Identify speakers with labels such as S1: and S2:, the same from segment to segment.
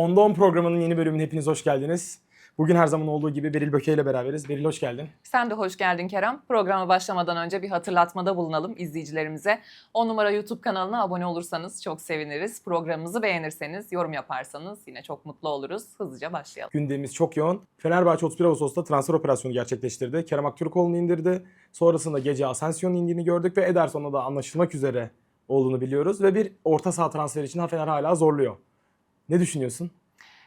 S1: Onda 10 programının yeni bölümüne hepiniz hoş geldiniz. Bugün her zaman olduğu gibi Beril Böke ile beraberiz. Beril hoş geldin.
S2: Sen de hoş geldin Kerem. Programa başlamadan önce bir hatırlatmada bulunalım izleyicilerimize. 10 numara YouTube kanalına abone olursanız çok seviniriz. Programımızı beğenirseniz, yorum yaparsanız yine çok mutlu oluruz. Hızlıca başlayalım.
S1: Gündemimiz çok yoğun. Fenerbahçe 31 Ağustos'ta transfer operasyonu gerçekleştirdi. Kerem Aktürkoğlu'nu indirdi. Sonrasında gece Asensio'nun indiğini gördük ve Ederson'la da anlaşılmak üzere olduğunu biliyoruz. Ve bir orta saha transferi için Fener hala zorluyor. Ne düşünüyorsun?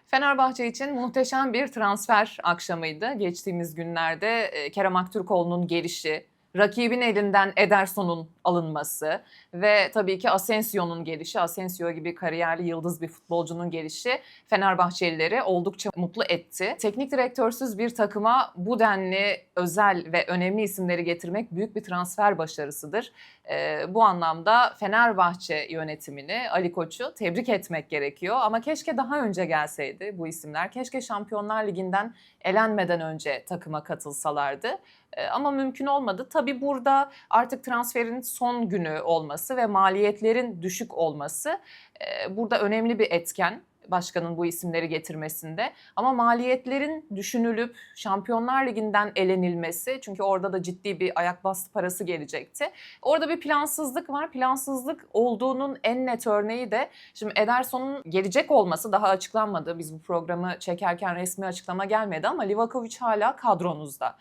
S2: Fenerbahçe için muhteşem bir transfer akşamıydı. Geçtiğimiz günlerde e, Kerem Aktürkoğlu'nun gelişi, rakibin elinden Ederson'un alınması ve tabii ki Asensio'nun gelişi, Asensio gibi kariyerli yıldız bir futbolcunun gelişi Fenerbahçelileri oldukça mutlu etti. Teknik direktörsüz bir takıma bu denli özel ve önemli isimleri getirmek büyük bir transfer başarısıdır. Ee, bu anlamda Fenerbahçe yönetimini, Ali Koç'u tebrik etmek gerekiyor. Ama keşke daha önce gelseydi bu isimler. Keşke Şampiyonlar Ligi'nden elenmeden önce takıma katılsalardı. Ee, ama mümkün olmadı. Tabii burada artık transferin son günü olması ve maliyetlerin düşük olması e, burada önemli bir etken başkanın bu isimleri getirmesinde. Ama maliyetlerin düşünülüp Şampiyonlar Ligi'nden elenilmesi çünkü orada da ciddi bir ayak bastı parası gelecekti. Orada bir plansızlık var. Plansızlık olduğunun en net örneği de şimdi Ederson'un gelecek olması daha açıklanmadı. Biz bu programı çekerken resmi açıklama gelmedi ama Livakovic hala kadronuzda.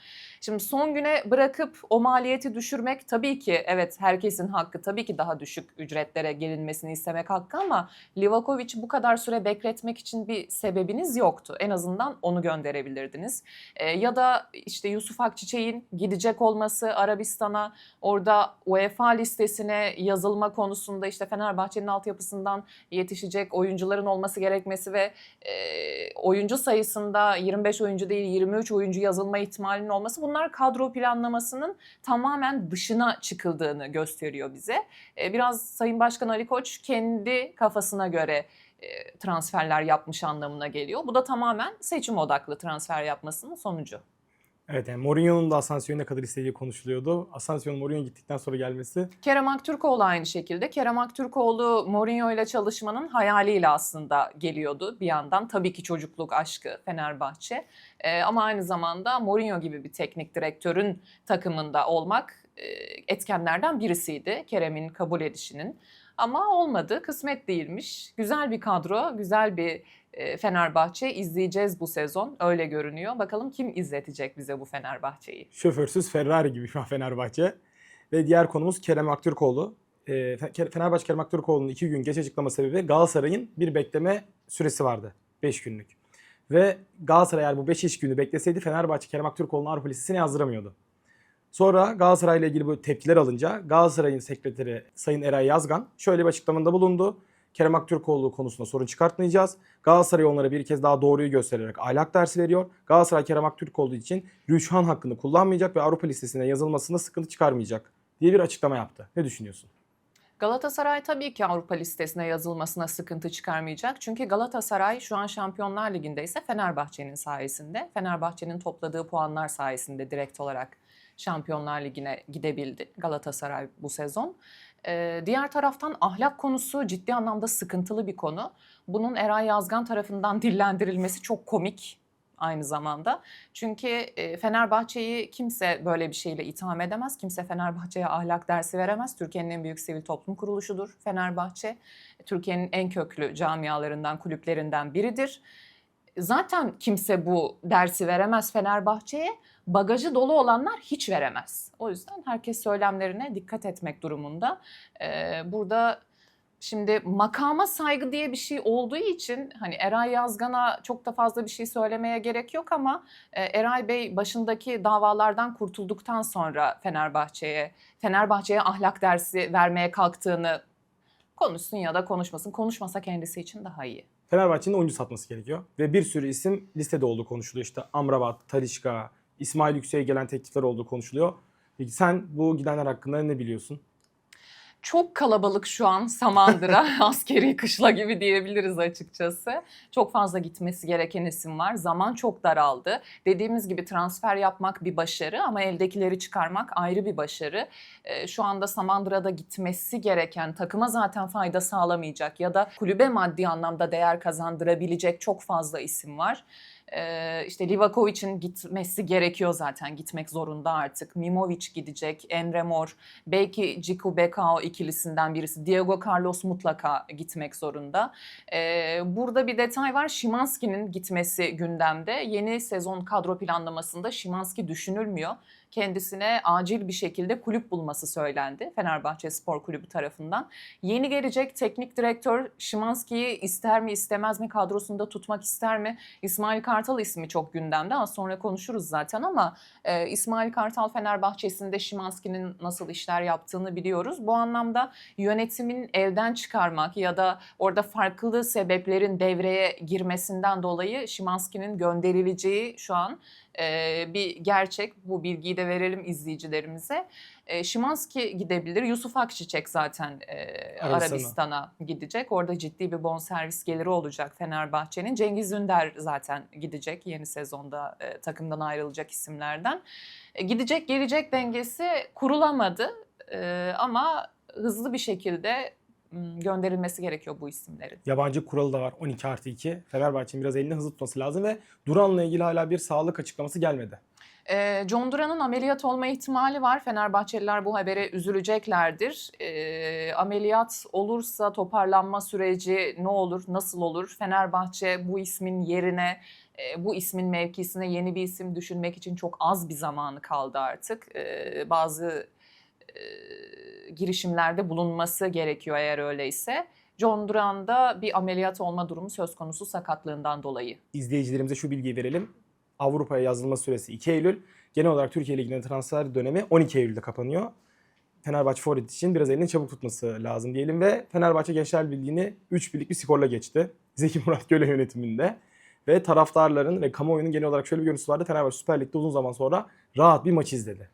S2: Şimdi son güne bırakıp o maliyeti düşürmek tabii ki evet herkesin hakkı tabii ki daha düşük ücretlere gelinmesini istemek hakkı ama Livakovic bu kadar süre bekletmek için bir sebebiniz yoktu. En azından onu gönderebilirdiniz. Ee, ya da işte Yusuf Akçiçek'in gidecek olması Arabistan'a orada UEFA listesine yazılma konusunda işte Fenerbahçe'nin altyapısından yetişecek oyuncuların olması gerekmesi ve e, oyuncu sayısında 25 oyuncu değil 23 oyuncu yazılma ihtimalinin olması bunlar kadro planlamasının tamamen dışına çıkıldığını gösteriyor bize. E, biraz Sayın Başkan Ali Koç kendi kafasına göre e, transferler yapmış anlamına geliyor. Bu da tamamen seçim odaklı transfer yapmasının sonucu.
S1: Evet yani Mourinho'nun da Asensio'yu ne kadar istediği konuşuluyordu. Asensio'nun Mourinho gittikten sonra gelmesi
S2: Kerem Aktürkoğlu aynı şekilde. Kerem Aktürkoğlu Mourinho ile çalışmanın hayaliyle aslında geliyordu bir yandan. Tabii ki çocukluk aşkı Fenerbahçe. Ee, ama aynı zamanda Mourinho gibi bir teknik direktörün takımında olmak e, etkenlerden birisiydi. Kerem'in kabul edişinin. Ama olmadı, kısmet değilmiş. Güzel bir kadro, güzel bir Fenerbahçe izleyeceğiz bu sezon. Öyle görünüyor. Bakalım kim izletecek bize bu Fenerbahçe'yi?
S1: şoförsüz Ferrari gibi şu an Fenerbahçe. Ve diğer konumuz Kerem Aktürkoğlu. Fe- Fenerbahçe Kerem Aktürkoğlu'nun iki gün geç açıklama sebebi Galatasaray'ın bir bekleme süresi vardı. 5 günlük. Ve Galatasaray eğer bu 5 iş günü bekleseydi Fenerbahçe Kerem Aktürkoğlu'nu Avrupa listesine yazdıramıyordu. Sonra Galatasaray ile ilgili bu tepkiler alınca Galatasaray'ın sekreteri Sayın Eray Yazgan şöyle bir açıklamada bulundu. Kerem Aktürkoğlu konusunda sorun çıkartmayacağız. Galatasaray onlara bir kez daha doğruyu göstererek ahlak dersi veriyor. Galatasaray Kerem Aktürkoğlu için rüçhan hakkını kullanmayacak ve Avrupa listesine yazılmasında sıkıntı çıkarmayacak diye bir açıklama yaptı. Ne düşünüyorsun?
S2: Galatasaray tabii ki Avrupa listesine yazılmasına sıkıntı çıkarmayacak. Çünkü Galatasaray şu an Şampiyonlar Ligi'nde ise Fenerbahçe'nin sayesinde, Fenerbahçe'nin topladığı puanlar sayesinde direkt olarak Şampiyonlar Ligi'ne gidebildi Galatasaray bu sezon. Ee, diğer taraftan ahlak konusu ciddi anlamda sıkıntılı bir konu. Bunun Eray Yazgan tarafından dillendirilmesi çok komik aynı zamanda. Çünkü e, Fenerbahçe'yi kimse böyle bir şeyle itham edemez. Kimse Fenerbahçe'ye ahlak dersi veremez. Türkiye'nin en büyük sivil toplum kuruluşudur Fenerbahçe. Türkiye'nin en köklü camialarından, kulüplerinden biridir. Zaten kimse bu dersi veremez Fenerbahçe'ye. Bagajı dolu olanlar hiç veremez. O yüzden herkes söylemlerine dikkat etmek durumunda. Ee, burada Şimdi makama saygı diye bir şey olduğu için hani Eray Yazgan'a çok da fazla bir şey söylemeye gerek yok ama e, Eray Bey başındaki davalardan kurtulduktan sonra Fenerbahçe'ye Fenerbahçe'ye ahlak dersi vermeye kalktığını konuşsun ya da konuşmasın. Konuşmasa kendisi için daha iyi.
S1: Fenerbahçe'nin oyuncu satması gerekiyor. Ve bir sürü isim listede olduğu konuşuluyor. İşte Amrabat, Talişka, İsmail Yüksek'e gelen teklifler olduğu konuşuluyor. Peki sen bu gidenler hakkında ne biliyorsun?
S2: Çok kalabalık şu an Samandıra. Askeri kışla gibi diyebiliriz açıkçası. Çok fazla gitmesi gereken isim var. Zaman çok daraldı. Dediğimiz gibi transfer yapmak bir başarı ama eldekileri çıkarmak ayrı bir başarı. Ee, şu anda Samandıra'da gitmesi gereken takıma zaten fayda sağlamayacak ya da kulübe maddi anlamda değer kazandırabilecek çok fazla isim var. Ee, işte Livakovic'in gitmesi gerekiyor zaten. Gitmek zorunda artık. Mimovic gidecek. Emre Mor. Belki Ciku Bekao ikilisinden birisi. Diego Carlos mutlaka gitmek zorunda. Ee, burada bir detay var. Şimanski'nin gitmesi gündemde. Yeni sezon kadro planlamasında Şimanski düşünülmüyor. Kendisine acil bir şekilde kulüp bulması söylendi Fenerbahçe Spor Kulübü tarafından. Yeni gelecek teknik direktör Şimanski'yi ister mi istemez mi kadrosunda tutmak ister mi? İsmail Kartal ismi çok gündemde. Az sonra konuşuruz zaten ama e, İsmail Kartal Fenerbahçe'sinde Şimanski'nin nasıl işler yaptığını biliyoruz. Bu anlamda yönetimin elden çıkarmak ya da orada farklı sebeplerin devreye girmesinden dolayı Şimanski'nin gönderileceği şu an e, bir gerçek. Bu bilgiyi de verelim izleyicilerimize. E, Şimanski gidebilir. Yusuf Akçiçek zaten e,
S1: Arabistan'a.
S2: Gidecek. Orada ciddi bir bonservis geliri olacak Fenerbahçe'nin. Cengiz Ünder zaten gidecek yeni sezonda e, takımdan ayrılacak isimlerden. E, gidecek gelecek dengesi kurulamadı E, ama hızlı bir şekilde gönderilmesi gerekiyor bu isimlerin.
S1: Yabancı kuralı da var 12 artı 2. Fenerbahçe'nin biraz elini hızlı tutması lazım ve Duran'la ilgili hala bir sağlık açıklaması gelmedi.
S2: Ee, John Duran'ın ameliyat olma ihtimali var. Fenerbahçeliler bu habere üzüleceklerdir. Ee, ameliyat olursa toparlanma süreci ne olur, nasıl olur? Fenerbahçe bu ismin yerine, e, bu ismin mevkisine yeni bir isim düşünmek için çok az bir zamanı kaldı artık. Ee, bazı e, girişimlerde bulunması gerekiyor eğer öyleyse. John Duran'da bir ameliyat olma durumu söz konusu sakatlığından dolayı.
S1: İzleyicilerimize şu bilgiyi verelim. Avrupa'ya yazılma süresi 2 Eylül. Genel olarak Türkiye Ligi'nin transfer dönemi 12 Eylül'de kapanıyor. Fenerbahçe Forvet için biraz elini çabuk tutması lazım diyelim ve Fenerbahçe Gençler Birliği'ni 3 birlik bir skorla geçti. Zeki Murat Göle yönetiminde. Ve taraftarların ve kamuoyunun genel olarak şöyle bir görüntüsü vardı. Fenerbahçe Süper Lig'de uzun zaman sonra rahat bir maç izledi.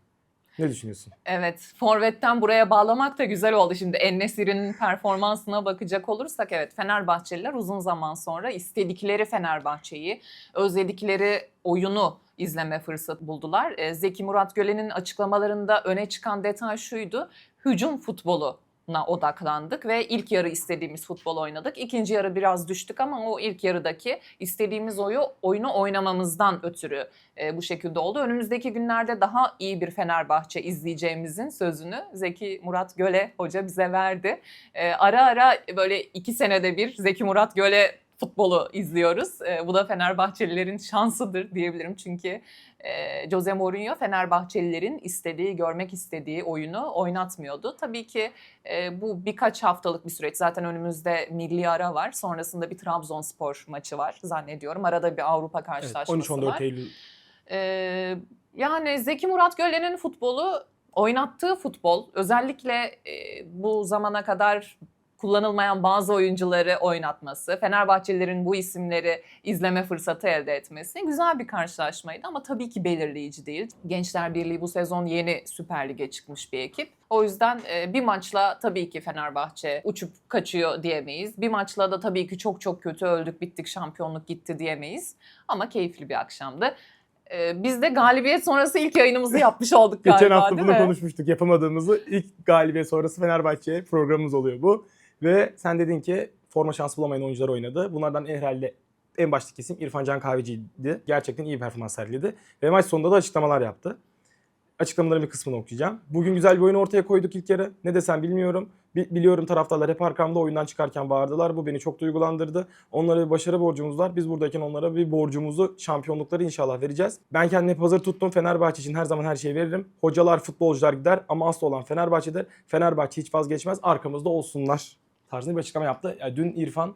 S1: Ne düşünüyorsun?
S2: Evet, Forvet'ten buraya bağlamak da güzel oldu. Şimdi Ennesiri'nin performansına bakacak olursak evet Fenerbahçeliler uzun zaman sonra istedikleri Fenerbahçe'yi, özledikleri oyunu izleme fırsatı buldular. Ee, Zeki Murat Gölen'in açıklamalarında öne çıkan detay şuydu. Hücum futbolu na odaklandık ve ilk yarı istediğimiz futbol oynadık. İkinci yarı biraz düştük ama o ilk yarıdaki istediğimiz oyu oyunu oynamamızdan ötürü e, bu şekilde oldu. Önümüzdeki günlerde daha iyi bir Fenerbahçe izleyeceğimizin sözünü Zeki Murat Göle hoca bize verdi. E, ara ara böyle iki senede bir Zeki Murat Göle futbolu izliyoruz. E, bu da Fenerbahçelilerin şansıdır diyebilirim. Çünkü e, Jose Mourinho Fenerbahçelilerin istediği, görmek istediği oyunu oynatmıyordu. Tabii ki e, bu birkaç haftalık bir süreç. Zaten önümüzde milli ara var. Sonrasında bir Trabzonspor maçı var zannediyorum. Arada bir Avrupa
S1: Evet,
S2: karşılaşması var.
S1: 13-14 Eylül
S2: Ee, yani Zeki Murat Gölen'in futbolu oynattığı futbol özellikle e, bu zamana kadar kullanılmayan bazı oyuncuları oynatması, Fenerbahçelilerin bu isimleri izleme fırsatı elde etmesi güzel bir karşılaşmaydı ama tabii ki belirleyici değil. Gençler Birliği bu sezon yeni Süper Lig'e çıkmış bir ekip. O yüzden e, bir maçla tabii ki Fenerbahçe uçup kaçıyor diyemeyiz. Bir maçla da tabii ki çok çok kötü öldük bittik şampiyonluk gitti diyemeyiz. Ama keyifli bir akşamdı. Ee, Biz de galibiyet sonrası ilk yayınımızı yapmış olduk galiba
S1: Geçen hafta bunu
S2: mi?
S1: konuşmuştuk. Yapamadığımızı ilk galibiyet sonrası Fenerbahçe programımız oluyor bu. Ve sen dedin ki forma şansı bulamayan oyuncular oynadı. Bunlardan herhalde en baştaki isim İrfan Can Kahveci'ydi. Gerçekten iyi bir performans sergiledi. Ve maç sonunda da açıklamalar yaptı. Açıklamaların bir kısmını okuyacağım. Bugün güzel bir oyun ortaya koyduk ilk yarı. Ne desem bilmiyorum. Bi- biliyorum taraftarlar hep arkamda oyundan çıkarken bağırdılar. Bu beni çok duygulandırdı. Onlara bir başarı borcumuz var. Biz buradayken onlara bir borcumuzu, şampiyonlukları inşallah vereceğiz. Ben kendimi hep hazır tuttum. Fenerbahçe için her zaman her şeyi veririm. Hocalar, futbolcular gider ama asıl olan Fenerbahçe'dir. Fenerbahçe hiç vazgeçmez. Arkamızda olsunlar tarzında bir açıklama yaptı. Yani dün İrfan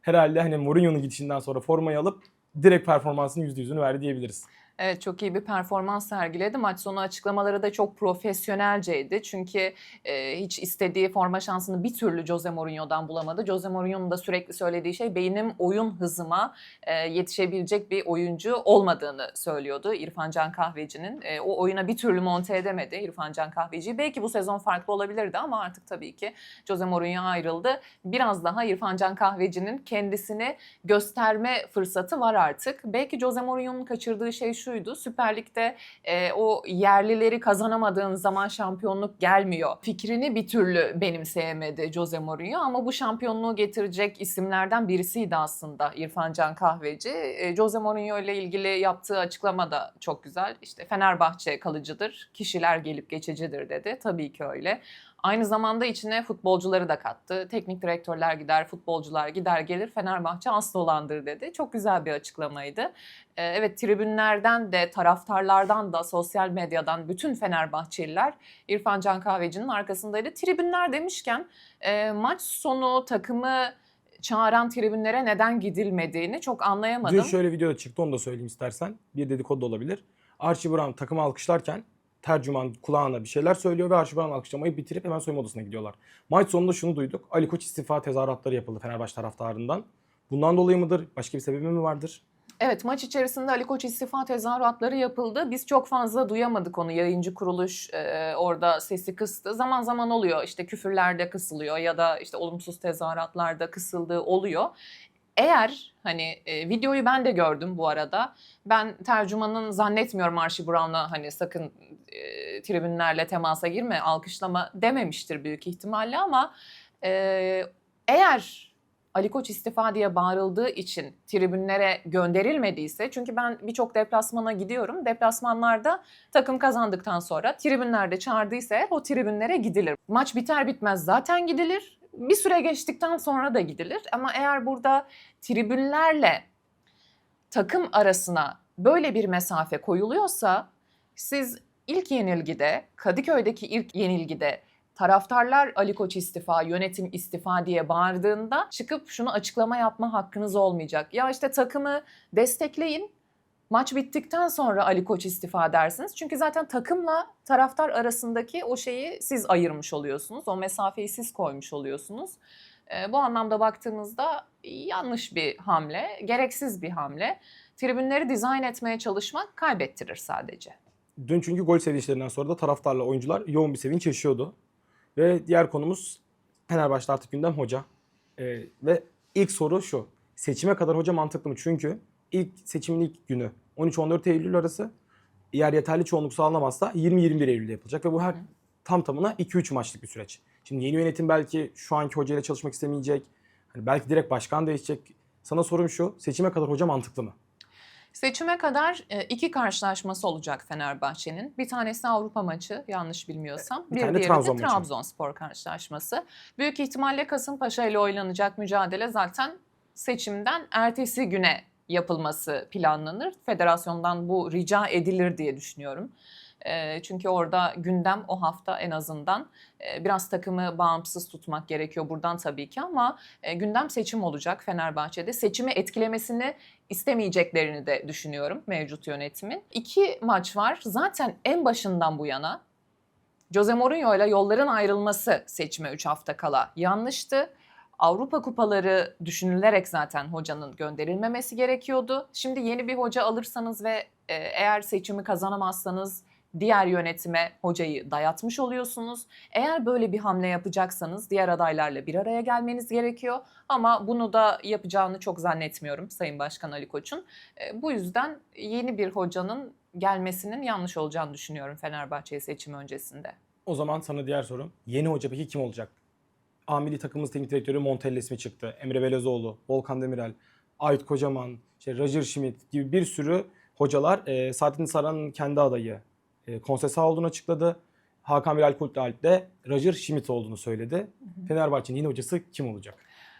S1: herhalde hani Mourinho'nun gidişinden sonra formayı alıp direkt performansının %100'ünü verdi diyebiliriz.
S2: Evet çok iyi bir performans sergiledi. Maç sonu açıklamaları da çok profesyonelceydi. Çünkü e, hiç istediği forma şansını bir türlü Jose Mourinho'dan bulamadı. Jose Mourinho'nun da sürekli söylediği şey benim oyun hızıma e, yetişebilecek bir oyuncu olmadığını söylüyordu İrfan Can Kahveci'nin. E, o oyuna bir türlü monte edemedi İrfan Can Kahveci'yi. Belki bu sezon farklı olabilirdi ama artık tabii ki Jose Mourinho ayrıldı. Biraz daha İrfan Can Kahveci'nin kendisini gösterme fırsatı var artık. Belki Jose Mourinho'nun kaçırdığı şey şuydu. Süper Lig'de e, o yerlileri kazanamadığın zaman şampiyonluk gelmiyor. Fikrini bir türlü benimseyemedi Jose Mourinho ama bu şampiyonluğu getirecek isimlerden birisiydi aslında İrfan Can Kahveci. E, Jose Mourinho ile ilgili yaptığı açıklama da çok güzel. İşte Fenerbahçe kalıcıdır, kişiler gelip geçicidir dedi. Tabii ki öyle. Aynı zamanda içine futbolcuları da kattı. Teknik direktörler gider, futbolcular gider gelir. Fenerbahçe aslı olandır dedi. Çok güzel bir açıklamaydı. Ee, evet tribünlerden de, taraftarlardan da, sosyal medyadan bütün Fenerbahçeliler İrfan Can Kahveci'nin arkasındaydı. Tribünler demişken e, maç sonu takımı çağıran tribünlere neden gidilmediğini çok anlayamadım.
S1: Dün şöyle video çıktı onu da söyleyeyim istersen. Bir dedikodu da olabilir. Archie Brown takımı alkışlarken tercüman kulağına bir şeyler söylüyor ve Brown alkışlamayı bitirip hemen soyunma odasına gidiyorlar. Maç sonunda şunu duyduk. Ali Koç istifa tezahüratları yapıldı Fenerbahçe taraftarından. Bundan dolayı mıdır? Başka bir sebebi mi vardır?
S2: Evet maç içerisinde Ali Koç istifa tezahüratları yapıldı. Biz çok fazla duyamadık onu. Yayıncı kuruluş e, orada sesi kıstı. Zaman zaman oluyor işte küfürlerde kısılıyor ya da işte olumsuz tezahüratlarda kısıldığı oluyor. Eğer hani e, videoyu ben de gördüm bu arada. Ben tercümanın zannetmiyorum Archie Brown'a hani sakın e, tribünlerle temasa girme, alkışlama dememiştir büyük ihtimalle ama e, eğer Ali Koç istifa diye bağırıldığı için tribünlere gönderilmediyse çünkü ben birçok deplasmana gidiyorum. Deplasmanlarda takım kazandıktan sonra tribünlerde çağırdıysa o tribünlere gidilir. Maç biter bitmez zaten gidilir. Bir süre geçtikten sonra da gidilir ama eğer burada tribünlerle takım arasına böyle bir mesafe koyuluyorsa siz ilk yenilgide Kadıköy'deki ilk yenilgide taraftarlar Ali Koç istifa, yönetim istifa diye bağırdığında çıkıp şunu açıklama yapma hakkınız olmayacak. Ya işte takımı destekleyin. Maç bittikten sonra Ali Koç istifa dersiniz. Çünkü zaten takımla taraftar arasındaki o şeyi siz ayırmış oluyorsunuz. O mesafeyi siz koymuş oluyorsunuz. Ee, bu anlamda baktığımızda yanlış bir hamle, gereksiz bir hamle. Tribünleri dizayn etmeye çalışmak kaybettirir sadece.
S1: Dün çünkü gol sevinçlerinden sonra da taraftarla oyuncular yoğun bir sevinç yaşıyordu. Ve diğer konumuz Fenerbahçe'de artık gündem hoca. Ee, ve ilk soru şu. Seçime kadar hoca mantıklı mı? Çünkü ilk seçimin ilk günü 13-14 Eylül arası eğer yeterli çoğunluk sağlanamazsa 20-21 Eylül'de yapılacak ve bu her tam tamına 2-3 maçlık bir süreç. Şimdi yeni yönetim belki şu anki hocayla çalışmak istemeyecek. Hani belki direkt başkan değişecek. Sana sorum şu. Seçime kadar hoca mantıklı mı?
S2: Seçime kadar e, iki karşılaşması olacak Fenerbahçe'nin. Bir tanesi Avrupa maçı yanlış bilmiyorsam.
S1: Bir
S2: Bir,
S1: de
S2: diğeri
S1: Trabzon
S2: de. Trabzonspor karşılaşması. Büyük ihtimalle Kasımpaşa ile oynanacak mücadele zaten seçimden ertesi güne yapılması planlanır. Federasyondan bu rica edilir diye düşünüyorum. Çünkü orada gündem o hafta en azından biraz takımı bağımsız tutmak gerekiyor buradan tabii ki ama gündem seçim olacak Fenerbahçe'de. Seçimi etkilemesini istemeyeceklerini de düşünüyorum mevcut yönetimin. İki maç var. Zaten en başından bu yana Jose Mourinho ile yolların ayrılması seçime 3 hafta kala yanlıştı. Avrupa kupaları düşünülerek zaten hocanın gönderilmemesi gerekiyordu. Şimdi yeni bir hoca alırsanız ve e, eğer seçimi kazanamazsanız diğer yönetime hocayı dayatmış oluyorsunuz. Eğer böyle bir hamle yapacaksanız diğer adaylarla bir araya gelmeniz gerekiyor. Ama bunu da yapacağını çok zannetmiyorum Sayın Başkan Ali Koç'un. E, Bu yüzden yeni bir hocanın gelmesinin yanlış olacağını düşünüyorum Fenerbahçe seçimi öncesinde.
S1: O zaman sana diğer sorum. Yeni hoca peki kim olacak? A milli takımımız teknik direktörü Montella ismi çıktı. Emre Belezoğlu, Volkan Demirel, Ait Kocaman, işte Roger Schmidt gibi bir sürü hocalar e, Saadettin Saran'ın kendi adayı e, Konsesa olduğunu açıkladı. Hakan Bilal Kultalp de Roger Schmidt olduğunu söyledi. Fenerbahçe'nin yeni hocası kim olacak?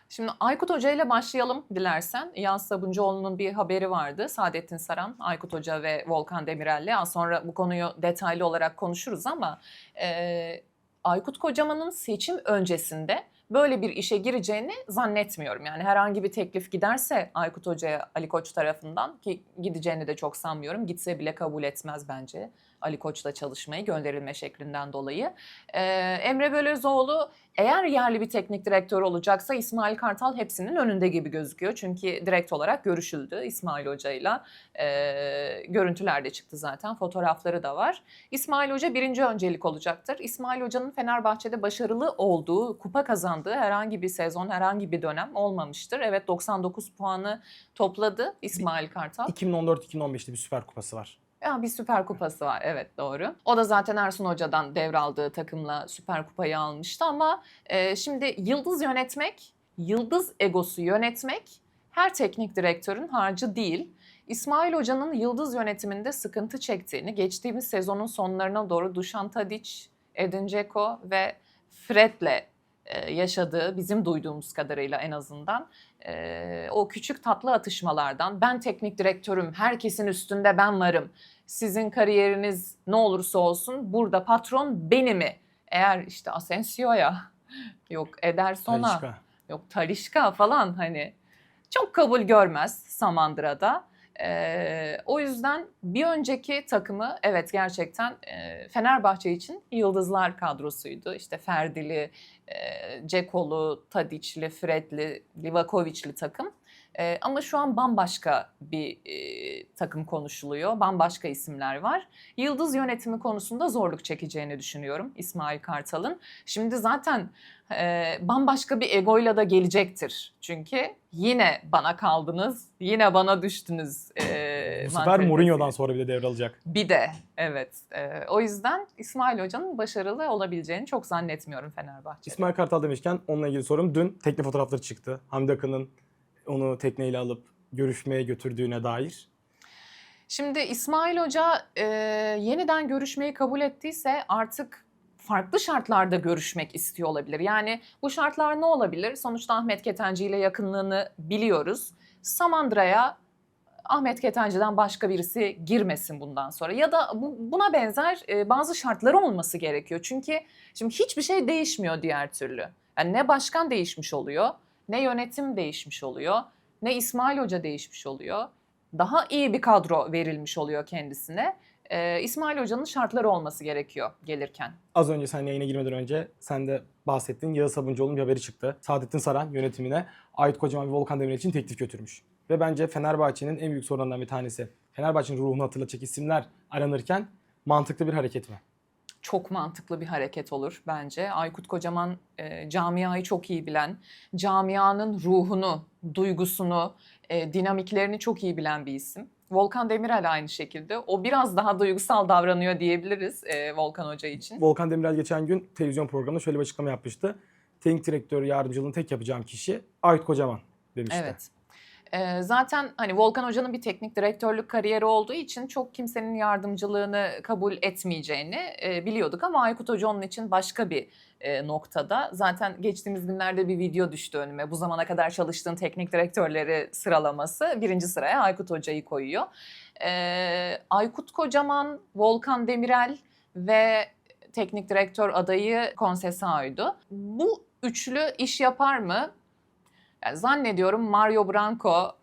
S2: Şimdi Aykut Hoca ile başlayalım dilersen. Yaz Sabuncuoğlu'nun bir haberi vardı. Saadettin Saran, Aykut Hoca ve Volkan Demirel'le. Az sonra bu konuyu detaylı olarak konuşuruz ama e, Aykut Kocaman'ın seçim öncesinde böyle bir işe gireceğini zannetmiyorum. Yani herhangi bir teklif giderse Aykut Hoca'ya Ali Koç tarafından ki gideceğini de çok sanmıyorum. Gitse bile kabul etmez bence Ali Koç'la çalışmayı gönderilme şeklinden dolayı. Ee, Emre Belözoğlu eğer yerli bir teknik direktör olacaksa İsmail Kartal hepsinin önünde gibi gözüküyor. Çünkü direkt olarak görüşüldü İsmail Hoca'yla. Ee, görüntüler de çıktı zaten, fotoğrafları da var. İsmail Hoca birinci öncelik olacaktır. İsmail Hoca'nın Fenerbahçe'de başarılı olduğu, kupa kazandığı herhangi bir sezon, herhangi bir dönem olmamıştır. Evet 99 puanı topladı İsmail Kartal.
S1: 2014-2015'te bir Süper Kupası var.
S2: Ya bir Süper Kupası var evet doğru. O da zaten Ersun Hoca'dan devraldığı takımla Süper Kupayı almıştı ama e, şimdi yıldız yönetmek, yıldız egosu yönetmek her teknik direktörün harcı değil. İsmail Hoca'nın yıldız yönetiminde sıkıntı çektiğini geçtiğimiz sezonun sonlarına doğru Dušan Tadić, Edin Dzeko ve Fred'le yaşadığı bizim duyduğumuz kadarıyla en azından e, o küçük tatlı atışmalardan ben teknik direktörüm, herkesin üstünde ben varım. Sizin kariyeriniz ne olursa olsun burada patron benimi. Eğer işte Asensio'ya, yok Ederson'a,
S1: Talisca.
S2: yok Talişka falan hani çok kabul görmez Samandıra'da. Ee, o yüzden bir önceki takımı evet gerçekten e, Fenerbahçe için yıldızlar kadrosuydu. İşte Ferdili, e, Cekolu, Tadiçli, Fredli, Livakovic'li takım. E, ama şu an bambaşka bir e, takım konuşuluyor. Bambaşka isimler var. Yıldız yönetimi konusunda zorluk çekeceğini düşünüyorum İsmail Kartal'ın. Şimdi zaten e, bambaşka bir egoyla da gelecektir. Çünkü yine bana kaldınız, yine bana düştünüz. E,
S1: Bu sefer. Mourinho'dan sonra bir de devralacak.
S2: Bir de evet. E, o yüzden İsmail Hoca'nın başarılı olabileceğini çok zannetmiyorum Fenerbahçe'de.
S1: İsmail Kartal demişken onunla ilgili sorum. Dün tekne fotoğrafları çıktı. Hamdi Akın'ın onu tekneyle alıp görüşmeye götürdüğüne dair.
S2: Şimdi İsmail Hoca e, yeniden görüşmeyi kabul ettiyse artık farklı şartlarda görüşmek istiyor olabilir. Yani bu şartlar ne olabilir? Sonuçta Ahmet Ketenci ile yakınlığını biliyoruz. Samandıra'ya Ahmet Ketenci'den başka birisi girmesin bundan sonra. Ya da bu, buna benzer e, bazı şartları olması gerekiyor. Çünkü şimdi hiçbir şey değişmiyor diğer türlü. Yani ne başkan değişmiş oluyor, ne yönetim değişmiş oluyor, ne İsmail Hoca değişmiş oluyor daha iyi bir kadro verilmiş oluyor kendisine. Ee, İsmail Hoca'nın şartları olması gerekiyor gelirken.
S1: Az önce sen yayına girmeden önce sen de bahsettin. Yağız Sabuncuoğlu'nun bir haberi çıktı. Saadettin Saran yönetimine Ait Kocaman ve Volkan Demirel için teklif götürmüş. Ve bence Fenerbahçe'nin en büyük sorunlarından bir tanesi. Fenerbahçe'nin ruhunu hatırlatacak isimler aranırken mantıklı bir hareket mi?
S2: Çok mantıklı bir hareket olur bence. Aykut Kocaman e, camiayı çok iyi bilen, camianın ruhunu, duygusunu, e, dinamiklerini çok iyi bilen bir isim. Volkan Demirel aynı şekilde. O biraz daha duygusal davranıyor diyebiliriz e, Volkan Hoca için.
S1: Volkan Demirel geçen gün televizyon programında şöyle bir açıklama yapmıştı. Teknik direktör yardımcılığını tek yapacağım kişi Ait Kocaman demişti.
S2: Evet. Ee, zaten hani Volkan Hoca'nın bir teknik direktörlük kariyeri olduğu için çok kimsenin yardımcılığını kabul etmeyeceğini e, biliyorduk ama Aykut Hoca onun için başka bir e, noktada. Zaten geçtiğimiz günlerde bir video düştü önüme. Bu zamana kadar çalıştığın teknik direktörleri sıralaması birinci sıraya Aykut Hoca'yı koyuyor. Ee, Aykut Kocaman, Volkan Demirel ve teknik direktör adayı Conceição'ydu. Bu üçlü iş yapar mı? Yani zannediyorum Mario Branco,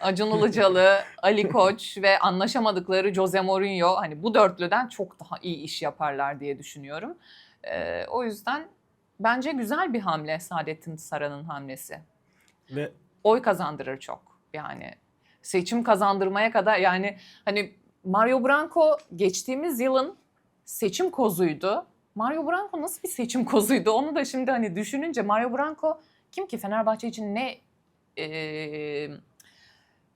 S2: Acun Ilıcalı, Ali Koç ve anlaşamadıkları Jose Mourinho hani bu dörtlüden çok daha iyi iş yaparlar diye düşünüyorum. Ee, o yüzden bence güzel bir hamle Saadettin Saran'ın hamlesi.
S1: Ve
S2: Oy kazandırır çok yani. Seçim kazandırmaya kadar yani hani Mario Branco geçtiğimiz yılın seçim kozuydu. Mario Branco nasıl bir seçim kozuydu? Onu da şimdi hani düşününce Mario Branco kim ki Fenerbahçe için ne e,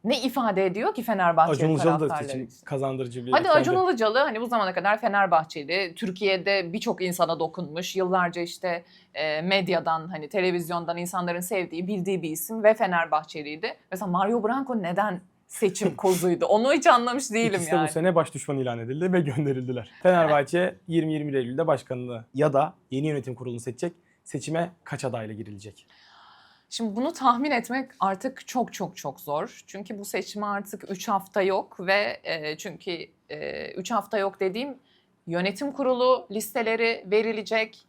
S2: ne ifade ediyor ki Fenerbahçe
S1: Acun Ilıcalı da
S2: için?
S1: kazandırıcı bir
S2: Hadi
S1: etkendi.
S2: Acun Ilıcalı hani bu zamana kadar Fenerbahçeli, Türkiye'de birçok insana dokunmuş, yıllarca işte e, medyadan hani televizyondan insanların sevdiği, bildiği bir isim ve Fenerbahçeliydi. Mesela Mario Branco neden seçim kozuydu? Onu hiç anlamış değilim
S1: İkisi
S2: yani.
S1: bu sene baş düşman ilan edildi ve gönderildiler. Fenerbahçe 20-21 Eylül'de başkanını ya da yeni yönetim kurulunu seçecek. Seçime kaç adayla girilecek?
S2: Şimdi bunu tahmin etmek artık çok çok çok zor. Çünkü bu seçime artık 3 hafta yok ve e, çünkü 3 hafta yok dediğim yönetim kurulu listeleri verilecek.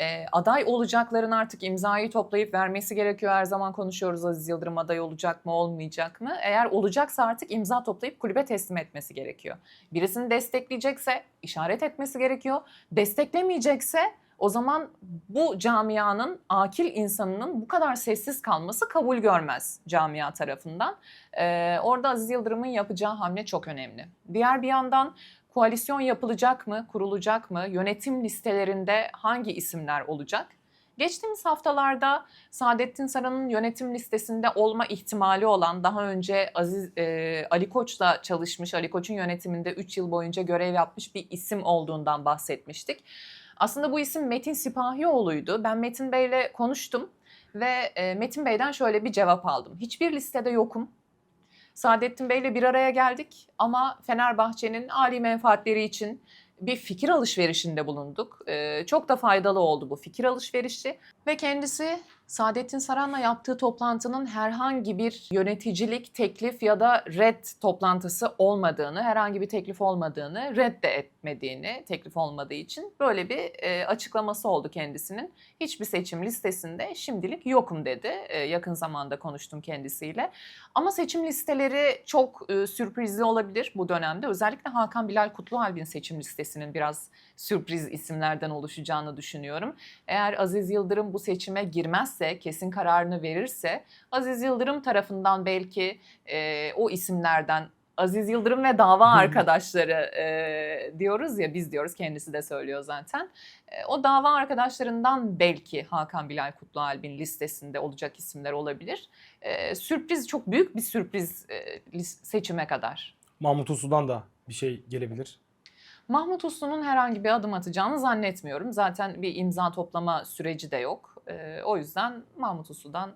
S2: E, aday olacakların artık imzayı toplayıp vermesi gerekiyor. Her zaman konuşuyoruz Aziz Yıldırım aday olacak mı olmayacak mı? Eğer olacaksa artık imza toplayıp kulübe teslim etmesi gerekiyor. Birisini destekleyecekse işaret etmesi gerekiyor. Desteklemeyecekse o zaman bu camianın akil insanının bu kadar sessiz kalması kabul görmez camia tarafından. Ee, orada Aziz Yıldırım'ın yapacağı hamle çok önemli. Diğer bir yandan koalisyon yapılacak mı, kurulacak mı? Yönetim listelerinde hangi isimler olacak? Geçtiğimiz haftalarda Saadettin Saran'ın yönetim listesinde olma ihtimali olan daha önce Aziz e, Ali Koç'la çalışmış, Ali Koç'un yönetiminde 3 yıl boyunca görev yapmış bir isim olduğundan bahsetmiştik. Aslında bu isim Metin Sipahioğlu'ydu. Ben Metin Bey'le konuştum ve e, Metin Bey'den şöyle bir cevap aldım. Hiçbir listede yokum. Saadettin Bey'le bir araya geldik ama Fenerbahçe'nin âli menfaatleri için bir fikir alışverişinde bulunduk. Ee, çok da faydalı oldu bu fikir alışverişi ve kendisi Saadettin Saran'la yaptığı toplantının herhangi bir yöneticilik teklif ya da red toplantısı olmadığını, herhangi bir teklif olmadığını, red etmediğini, teklif olmadığı için böyle bir e, açıklaması oldu kendisinin. Hiçbir seçim listesinde şimdilik yokum dedi. E, yakın zamanda konuştum kendisiyle. Ama seçim listeleri çok e, sürprizli olabilir bu dönemde. Özellikle Hakan Bilal Kutlualp'in seçim listesinin biraz sürpriz isimlerden oluşacağını düşünüyorum. Eğer Aziz Yıldırım bu seçime girmezse, kesin kararını verirse, Aziz Yıldırım tarafından belki e, o isimlerden Aziz Yıldırım ve dava arkadaşları e, diyoruz ya biz diyoruz kendisi de söylüyor zaten. E, o dava arkadaşlarından belki Hakan Bilal Kutlualp'in listesinde olacak isimler olabilir. E, sürpriz çok büyük bir sürpriz e, seçime kadar.
S1: Mahmut Uslu'dan da bir şey gelebilir.
S2: Mahmut Uslu'nun herhangi bir adım atacağını zannetmiyorum. Zaten bir imza toplama süreci de yok. Ee, o yüzden Mahmut Uslu'dan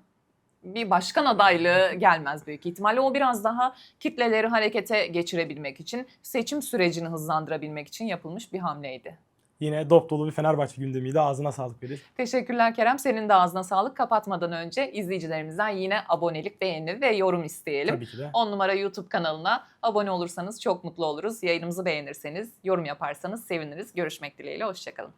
S2: bir başkan adaylığı gelmez büyük ihtimalle. O biraz daha kitleleri harekete geçirebilmek için, seçim sürecini hızlandırabilmek için yapılmış bir hamleydi.
S1: Yine dop dolu bir Fenerbahçe gündemiydi. Ağzına sağlık Beril.
S2: Teşekkürler Kerem. Senin de ağzına sağlık. Kapatmadan önce izleyicilerimizden yine abonelik, beğeni ve yorum isteyelim.
S1: Tabii ki de.
S2: 10 numara YouTube kanalına abone olursanız çok mutlu oluruz. Yayınımızı beğenirseniz, yorum yaparsanız seviniriz. Görüşmek dileğiyle, hoşçakalın.